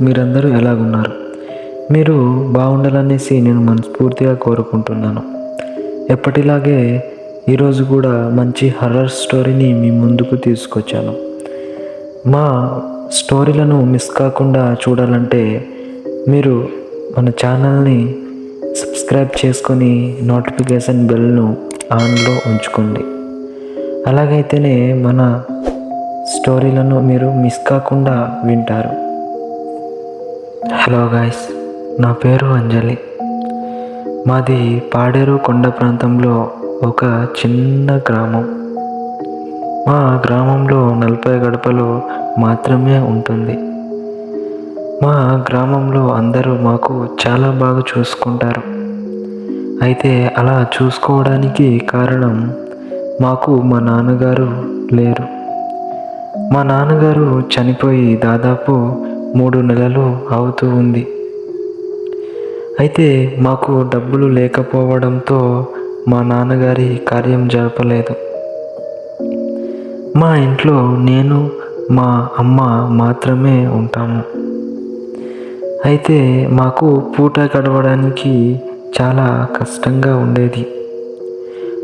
మీరందరూ ఎలాగున్నారు? మీరు బాగుండాలనేసి నేను మనస్ఫూర్తిగా కోరుకుంటున్నాను. ఎప్పటిలాగే ఈరోజు కూడా మంచి హర్రర్ స్టోరీని మీ ముందుకు తీసుకొచ్చాను. మా స్టోరీలను మిస్ కాకుండా చూడాలంటే మీరు మన ఛానల్ని సబ్స్క్రైబ్ చేసుకొని నోటిఫికేషన్ బెల్ను ఆన్లో ఉంచుకోండి. అలాగైతేనే మన స్టోరీలను మీరు మిస్ కాకుండా వింటారు. హలో గాయస్ నా పేరు అంజలి. మాది పాడేరు కొండ ప్రాంతంలో ఒక చిన్న గ్రామం. మా గ్రామంలో నలభై గడపలు మాత్రమే ఉంటుంది. మా గ్రామంలో అందరూ మాకు చాలా బాగా చూసుకుంటారు. అయితే అలా చూసుకోవడానికి కారణం మాకు మా నాన్నగారు లేరు. మా నాన్నగారు చనిపోయి దాదాపు మూడు నెలలు అవుతూ ఉంది. అయితే మాకు డబ్బులు లేకపోవడంతో మా నాన్నగారి కార్యం జరపలేదు. మా ఇంట్లో నేను మా అమ్మ మాత్రమే ఉంటాము. అయితే మాకు పూట గడవడానికి చాలా కష్టంగా ఉండేది.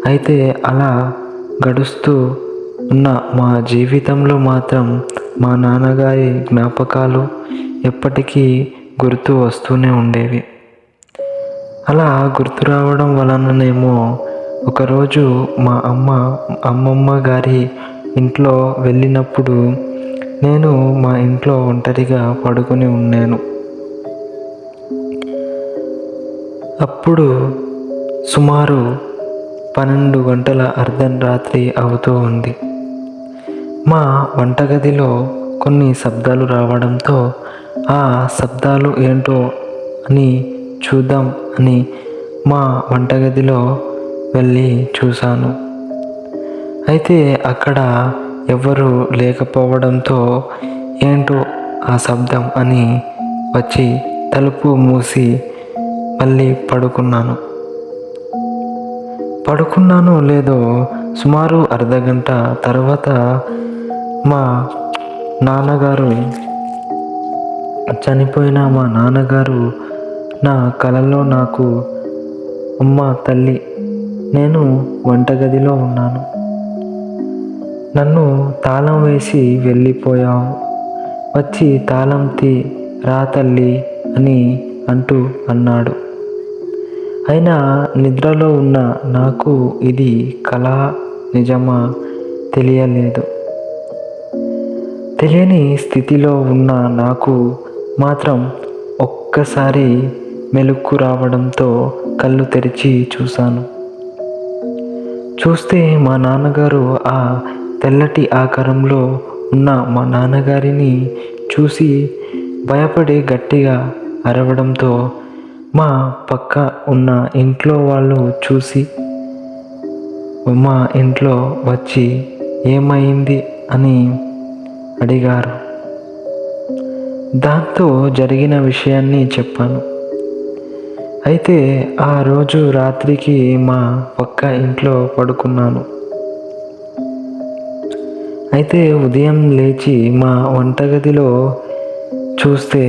అయితే అలా గడుస్తూ ఉన్న మా జీవితంలో మాత్రం మా నాన్నగారి జ్ఞాపకాలు ఎప్పటికీ గుర్తు వస్తూనే ఉండేవి. అలా గుర్తు రావడం వలననేమో ఒకరోజు మా అమ్మ అమ్మమ్మ గారి ఇంట్లో వెళ్ళినప్పుడు నేను మా ఇంట్లో ఒంటరిగా పడుకుని ఉన్నాను. అప్పుడు సుమారు పన్నెండు గంటల అర్ధం రాత్రి అవుతూ ఉంది. మా వంటగదిలో కొన్ని శబ్దాలు రావడంతో ఆ శబ్దాలు ఏంటో అని చూద్దాం అని మా వంటగదిలో వెళ్ళి చూశాను. అయితే అక్కడ ఎవరు లేకపోవడంతో ఏంటో ఆ శబ్దం అని వచ్చి తలుపు మూసి మళ్ళీ పడుకున్నాను. పడుకున్నానో లేదో సుమారు అర్ధగంట తర్వాత మా నాన్నగారు చనిపోయిన మా నాన్నగారు నా కలలో నాకు అమ్మ తల్లి నేను వంటగదిలో ఉన్నాను. నన్ను తాళం వేసి వెళ్ళిపోయావు. వచ్చి తాళం తీ రా తల్లి అని అంటూ అన్నాడు. అయినా నిద్రలో ఉన్న నాకు ఇది కళ నిజమా తెలియలేదు. తెలియని స్థితిలో ఉన్న నాకు మాత్రం ఒక్కసారి మెలుక్కు రావడంతో కళ్ళు తెరిచి చూశాను. చూస్తే మా నాన్నగారు ఆ తెల్లటి ఆకారంలో ఉన్న మా నాన్నగారిని చూసి భయపడి గట్టిగా అరవడంతో మా పక్క ఉన్న ఇంట్లో వాళ్ళు చూసి మా ఇంట్లో వచ్చి ఏమైంది? అని అడిగారు. దాంతో జరిగిన విషయాన్ని చెప్పాను. అయితే ఆ రోజు రాత్రికి మా పక్క ఇంట్లో పడుకున్నాను. అయితే ఉదయం లేచి మా వంటగదిలో చూస్తే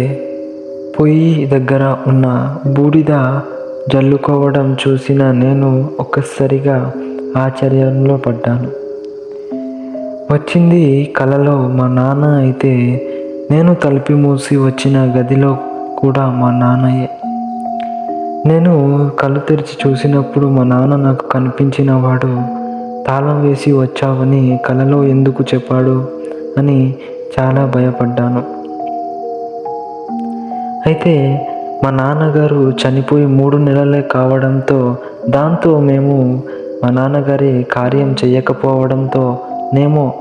పొయ్యి దగ్గర ఉన్న బూడిద జల్లుకోవడం చూసిన నేను ఒక్కసారిగా ఆశ్చర్యంలో పడ్డాను. వచ్చింది కలలో మా నాన్న అయితే నేను తలుపు మూసి వచ్చిన గదిలో కూడా మా నాన్నయే. నేను కళ్ళు తెరిచి చూసినప్పుడు మా నాన్న నాకు కనిపించిన వాడు తాళం వేసి వచ్చావని కలలో ఎందుకు చెప్పాడు? అని చాలా భయపడ్డాను. అయితే మా నాన్నగారు చనిపోయి మూడు నెలలే కావడంతో దాంతో మేము మా నాన్నగారి కార్యం చేయకపోవడంతో నేమో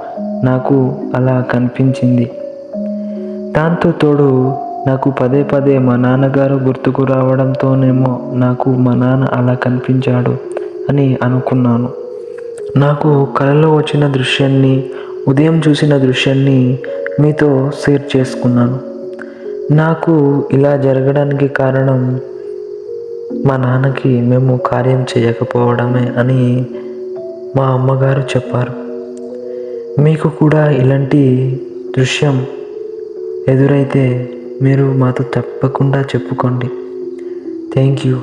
నాకు అలా కనిపించింది. దాంతో తోడు నాకు పదే పదే మా నాన్నగారు గుర్తుకు రావడంతోనేమో నాకు మా నాన్న అలా కనిపించాడు అని అనుకున్నాను. నాకు కలలో వచ్చిన దృశ్యాన్ని ఉదయం చూసిన దృశ్యాన్ని మీతో షేర్ చేసుకున్నాను. నాకు ఇలా జరగడానికి కారణం మా నాన్నకి మేము కార్యం చేయకపోవడమే అని మా అమ్మగారు చెప్పారు. మీకు కూడా ఇలాంటి దృశ్యం ఎదురైతే మీరు మాతో తప్పకుండా చెప్పుకోండి. Thank you